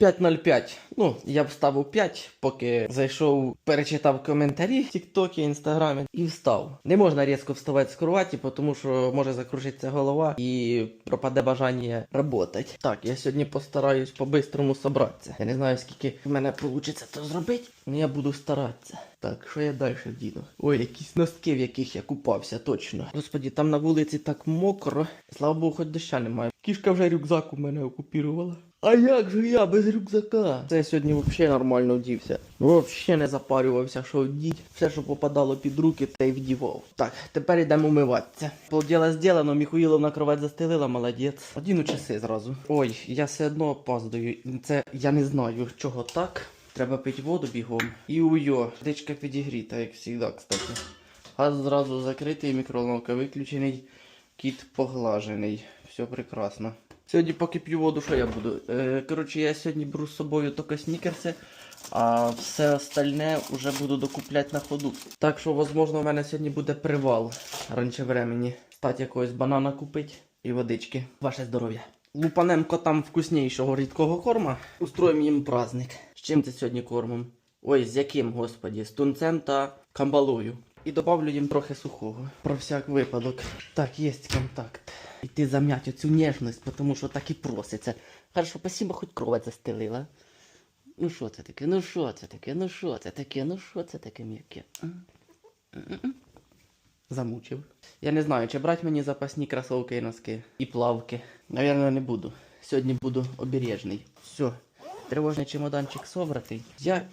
5.05. Ну, я вставив 5, поки зайшов, перечитав коментарі в Тіктокі, Інстаграмі і встав. Не можна різко вставати з кроваті, тому що може закружитися голова і пропаде бажання працювати. Так, я сьогодні постараюсь по-бистрому собратися. Я не знаю, скільки в мене вийде це зробити, але я буду старатися. Так, що я далі вдіну? Ой, якісь носки, в яких я купався, точно. Господі, там на вулиці так мокро. Слава Богу, хоч доща немає. Кішка вже рюкзак у мене окупірувала. А як же я без рюкзака? Це я сьогодні взагалі нормально вдівся. Взагалі не запарювався, що вдіть. Все, що попадало під руки, те й вдівав. Так, тепер йдемо умиватися. Полділа зроблено, Міхуїловна кровать застелила, молодець. Одіну часи зразу. Ой, я все одно опаздую. Це я не знаю, чого так. Треба пити воду бігом. І уйо. Дичка підігріта, як завжди, кстати. Газ зразу закритий, мікроволновка виключений, кіт поглажений. Все прекрасно. Сьогодні поки п'ю воду, що я буду? Е, коротше, я сьогодні беру з собою тільки снікерси, а все остальне вже буду докупляти на ходу. Так що, можливо, у мене сьогодні буде привал раніше времени. Стать якогось банана купити і водички. Ваше здоров'я. Лупанем котам вкуснішого рідкого корма. Устроїмо їм праздник. З чим ти сьогодні кормом? Ой, з яким, господі? З тунцем та камбалою. І добавлю їм трохи сухого. Про всяк випадок. Так, є контакт. І ти зам'ять оцю ніжність, тому що так і проситься. Хорошо, спасибо, хоч кровать застелила. Ну що це таке? Ну що це таке? Ну що це таке? Ну що це таке м'яке? Замучив. Я не знаю, чи брати мені запасні кросовки і носки і плавки. Навірно, не буду. Сьогодні буду обережний. Все. Тривожний чемоданчик собратий. Я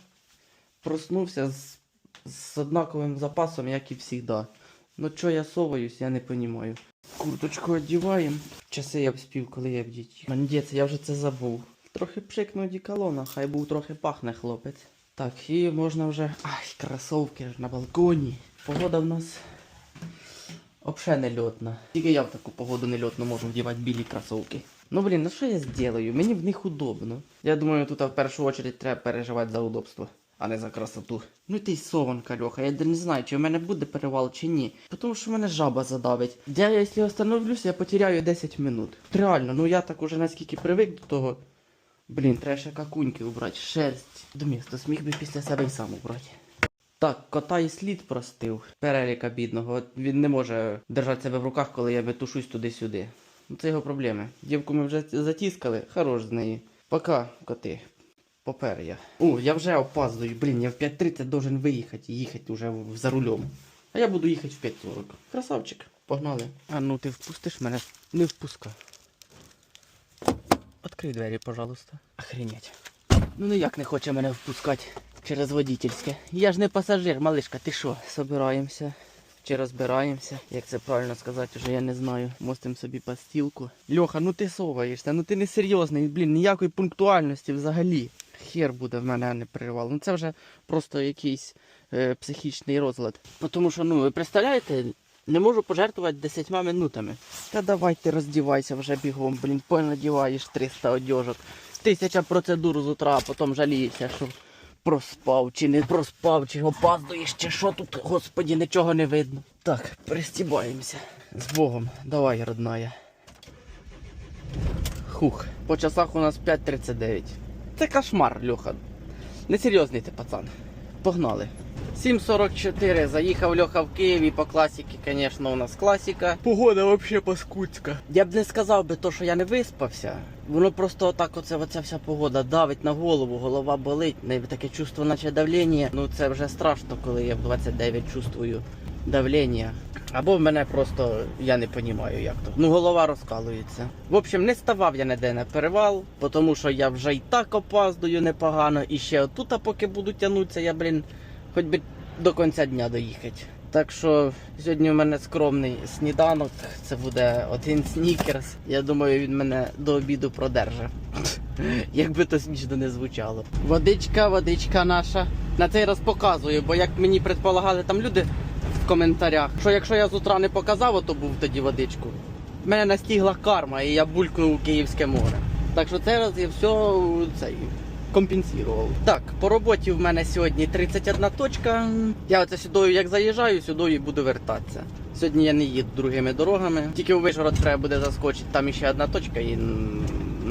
проснувся з, з однаковим запасом, як і завжди. Ну чого я соваюсь, я не розумію. Курточку одіваємо. Часи я б спів, коли я в діті. Мандець, я вже це забув. Трохи пшикну діколона, хай був трохи пахне хлопець. Так, і можна вже. Ай, кросовки ж на балконі. Погода в нас Вообще не льотна. Тільки я в таку погоду не льотну можу вдівати білі кросовки. Ну блін, ну що я зроблю? Мені в них удобно. Я думаю, тут в першу чергу треба переживати за удобство, а не за красоту. Ну ти й сованка, Льоха, я не знаю, чи в мене буде перевал чи ні. Тому що мене жаба задавить. Я, якщо остановлюся, я потеряю 10 минут. Реально, ну я так уже наскільки привик до того. Блін, треба ще какуньки убрати, шерсть. До міста, сміх би після себе й сам убрати. Так, кота і слід простив. Переліка бідного. Він не може держати себе в руках, коли я витушусь туди-сюди. Ну, Це його проблеми. Дівку ми вже затіскали, хорош з неї. Пока, коти. Попер я. О, я вже опаздую. Блін, я в 5.30 должен виїхати і їхати вже за рулем. А я буду їхати в 5.40. Красавчик, погнали. А ну ти впустиш мене? Не впускай. Открий двері, пожалуйста. Охренеть. Ну ніяк не хоче мене впускати через водительське. Я ж не пасажир, малишка, ти що? Собираємося. Чи розбираємося, як це правильно сказати, вже я не знаю. Мостим собі постілку. Льоха, ну ти соваєшся, ну ти не серйозний, блін, ніякої пунктуальності взагалі. Хер буде в мене не перервал. Ну це вже просто якийсь е, психічний розлад. Тому що, ну, ви представляєте, не можу пожертвувати 10 минутами. Та давай ти роздівайся вже бігом, блін, понадіваєш 300 одежок. Тисяча процедур з утра, а потім жалієшся, що проспав, чи не проспав, чи опаздуєш, чи що тут, господі, нічого не видно. Так, пристібаємося. З Богом, давай, родная. Хух, по часах у нас 5.39. Це кошмар, Льоха. Несерйозний ти пацан. Погнали. 7.44, заїхав Льоха в Києві по класіки, звісно, у нас класіка. Погода взагалі паскудська. Я б не сказав би то, що я не виспався. Воно просто отак оце, оця вся погода давить на голову, голова болить, таке чувство, наче давлення. Ну це вже страшно, коли я в 29 чувствую давлення. Або в мене просто я не розумію, як то. Ну, голова розкалується. В общем, не ставав я ніде на перевал, тому що я вже і так опаздую непогано. І ще отут, а поки буду тягнутися, я, блін, хоч би до кінця дня доїхати. Так що сьогодні у мене скромний сніданок. Це буде один снікерс. Я думаю, він мене до обіду продерже. Як би то смішно не звучало. Водичка, водичка наша. На цей раз показую, бо як мені предполагали там люди в коментарях, що якщо я з утра не показав, то був тоді водичку. Мене настігла карма, і я булькнув у Київське море. Так що цей раз я все цей компенсував. Так, по роботі в мене сьогодні 31 точка. Я оце сюди як заїжджаю, сюди і буду вертатися. Сьогодні я не їду другими дорогами. Тільки у Вишгород треба буде заскочити, там іще одна точка і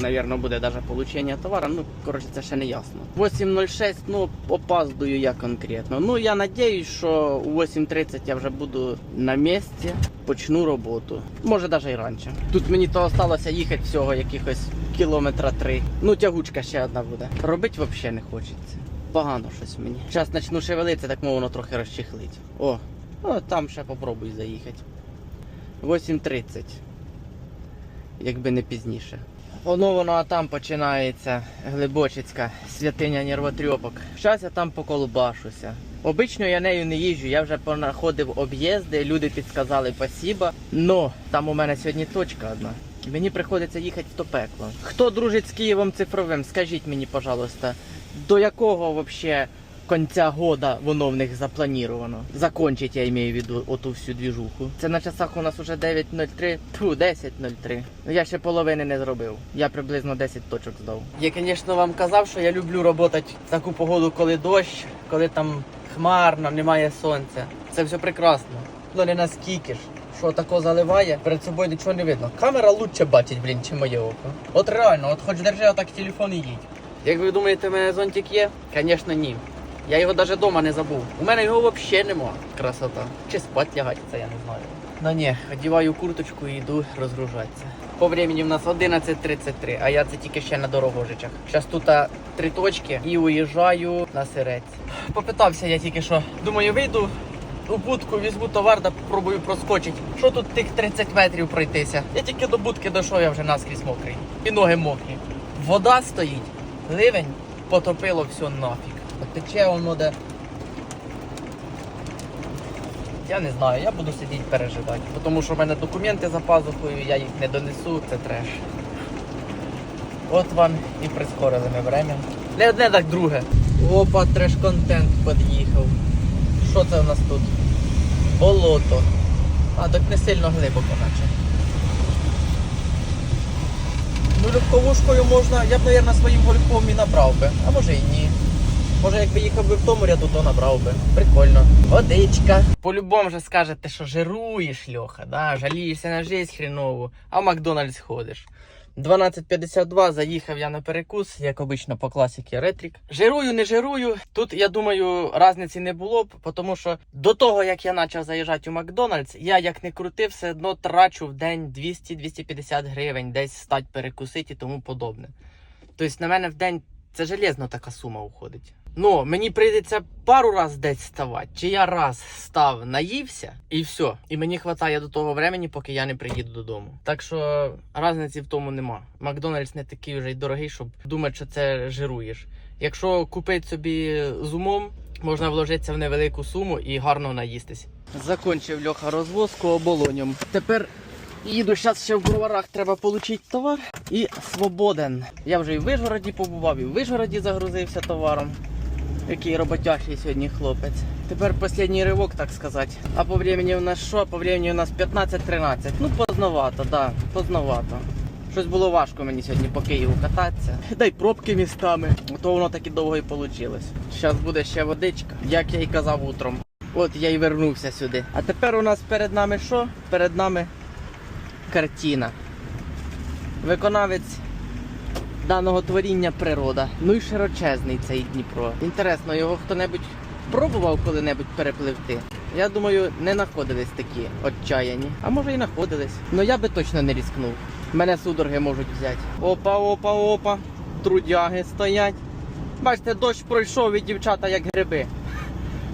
навірно, буде навіть получення товару. Ну, коротше, це ще не ясно. 8.06, ну, опаздую я конкретно. Ну, я надіюсь, що у 8.30 я вже буду на місці, почну роботу. Може, навіть і раніше. Тут мені то осталося їхати всього якихось кілометра три. Ну, тягучка ще одна буде. Робити взагалі не хочеться. Погано щось мені. Зараз почну шевелитися, так мов воно трохи розчехлить. О, о, там ще попробуй заїхати. 8.30. Якби не пізніше. Воно воно там починається Глибочицька святиня нервотрьопок. Зараз я там поколбашуся. Обично я нею не їжджу, я вже понаходив об'їзди, люди підсказали спасіба. Но там у мене сьогодні точка одна. Мені приходиться їхати в то пекло. Хто дружить з Києвом цифровим, скажіть мені, пожалуйста, до якого вообще кінця года воно в них заплановано? Закончить, я маю в виду оту всю двіжуху. Це на часах у нас уже 9.03, тьфу, 10.03. Ну я ще половини не зробив. Я приблизно 10 точок здав. Я, звісно, вам казав, що я люблю працювати в таку погоду, коли дощ, коли там хмарно, немає сонця. Це все прекрасно. Ну не наскільки ж. Що тако заливає, перед собою нічого не видно. Камера лучше бачить, блін, чим моє око. От реально, от хоч держи отак телефон і їдь. Як ви думаєте, у мене зонтик є? Звісно, ні. Я його навіть вдома не забув. У мене його взагалі нема. Красота. Чи спать лягати, це я не знаю. Ну ні, одіваю курточку і йду розгружатися. По времени в нас 11.33, а я це тільки ще на дорогожичах. Зараз тут три точки і уїжджаю на сирець. Попитався я тільки що. Думаю, вийду у будку, візьму товар та попробую проскочити. Що тут тих 30 метрів пройтися? Я тільки до будки дійшов, я вже наскрізь мокрий. І ноги мокрі. Вода стоїть, ливень, потопило все нафіг. Тече воно де. Я не знаю, я буду сидіти переживати. Тому що в мене документи за пазухою, я їх не донесу, це треш. От вам і прискорили ми время. Не одне, так друге. Опа, треш-контент під'їхав. Що це у нас тут? Болото. А, так не сильно глибоко, наче. Ну, легковушкою можна, я б, мабуть, своїм гольком і набрав би. А може і ні. Може, якби їхав би в тому ряду, то набрав би. Прикольно. Водичка. По-любому же скажете, що жируєш, Льоха, да? жалієшся на життя хренову, а в Макдональдс ходиш. 12.52 заїхав я на перекус, як обично по класіки ретрік. Жирую, не жирую. Тут я думаю, різниці не було б, тому що до того як я почав заїжджати у Макдональдс, я як не крутив, все одно трачу в день 200-250 гривень, десь стать перекусити і тому подобне. Тобто на мене в день це железно така сума уходить. Ну, мені прийдеться пару раз десь ставати, чи я раз став, наївся, і все. І мені вистачає до того времени, поки я не приїду додому. Так що різниці в тому нема. Макдональдс не такий вже й дорогий, щоб думати, що це жируєш. Якщо купити собі з умом, можна вложитися в невелику суму і гарно наїстись. Закончив Льоха розвозку оболонем. Тепер їду зараз ще в броварах, треба отримати товар і свободен. Я вже і в Вижгороді побував, і в Вижгороді загрузився товаром. Який роботящий сьогодні хлопець. Тепер останній ривок, так сказати. А по времени у нас що? По времени у нас 15-13. Ну, поздновато, да, поздновато. Щось було важко мені сьогодні по Києву кататися. Дай пробки містами. То воно так і довго і вийшло. Зараз буде ще водичка, як я і казав утром. От я і вернувся сюди. А тепер у нас перед нами що? Перед нами картина. Виконавець даного творіння природа. Ну і широчезний цей Дніпро. Інтересно, його хто-небудь пробував коли-небудь перепливти? Я думаю, не знаходились такі отчаяні. А може і знаходились. Ну я би точно не різкнув. Мене судороги можуть взяти. Опа, опа, опа. Трудяги стоять. Бачите, дощ пройшов і дівчата як гриби.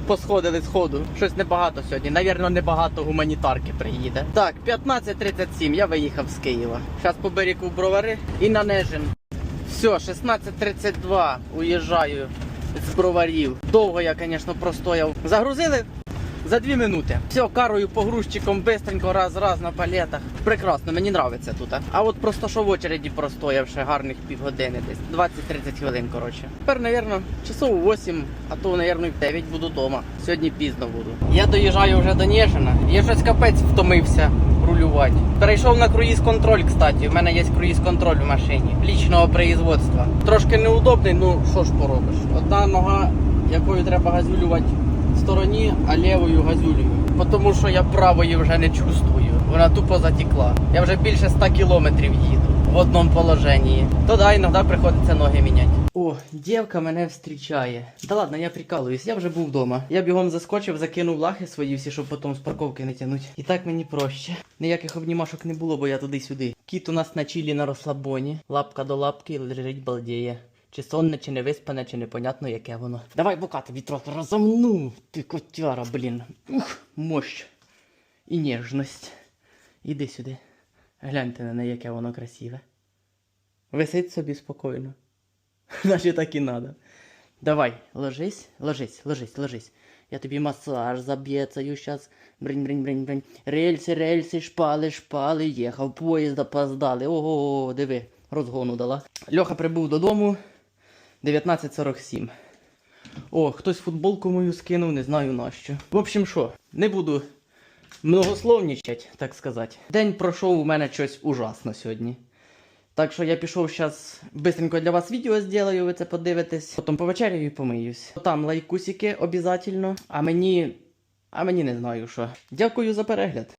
Посходили з ходу. Щось небагато сьогодні. Навірно, небагато гуманітарки приїде. Так, 15.37, я виїхав з Києва. Зараз по берегу бровари і на Нежин. Все, 16.32 уїжджаю з броварів. Довго я, звісно, простояв. Загрузили за 2 минути. Все, карою погрузчиком бистренько, раз-раз на палетах. Прекрасно, мені подобається тут. а. От просто що в очереді простояв ще гарних півгодини десь. 20-30 хвилин, коротше. Тепер, напевно, часов у 8, а то, і в 9 буду вдома. Сьогодні пізно буду. Я доїжджаю вже до Нежина. Я щось капець втомився рулювати. Перейшов на круїз-контроль, кстати. У мене є круїз-контроль в машині лічного производства. Трошки неудобний, ну що ж поробиш. Одна нога, якою треба газюлювати в стороні, а лівою газюлюю. Тому що я правої вже не чувствую. Вона тупо затекла. Я вже більше 100 кілометрів їду. В одному положенні. То да, іноді приходиться ноги міняти. О, дівка мене зустрічає. Да ладно, я прикалуюсь, я вже був вдома. Я бігом заскочив, закинув лахи свої всі, щоб потім з парковки не тянуть. І так мені проще. Ніяких обнімашок не було, бо я туди-сюди. Кіт у нас на чілі на розслабоні. Лапка до лапки лежить балдіє. Чи сонне, чи не виспане, чи непонятно, яке воно. Давай бока тобі трохи розомну. Ти котяра, блін. Ух, мощ. І ніжність. Іди сюди. Гляньте на неї, яке воно красиве. Висить собі спокійно. Наче так і надо. Давай, ложись, ложись, ложись, ложись. Я тобі масаж заб'єцаю щас. Бринь, бринь, бринь, бринь. Рельси, рельси, шпали, шпали, їхав, поїзд опоздали. Ого, диви, розгону дала. Льоха прибув додому 19.47. О, хтось футболку мою скинув, не знаю нащо. В общем, що, не буду многословнічать, так сказати. День пройшов у мене щось ужасно сьогодні. Так що я пішов зараз швидко для вас відео зроблю, ви це подивитесь. Потім повечерю і помиюсь. Там лайкусики обов'язково, а мені. А мені не знаю що. Дякую за перегляд.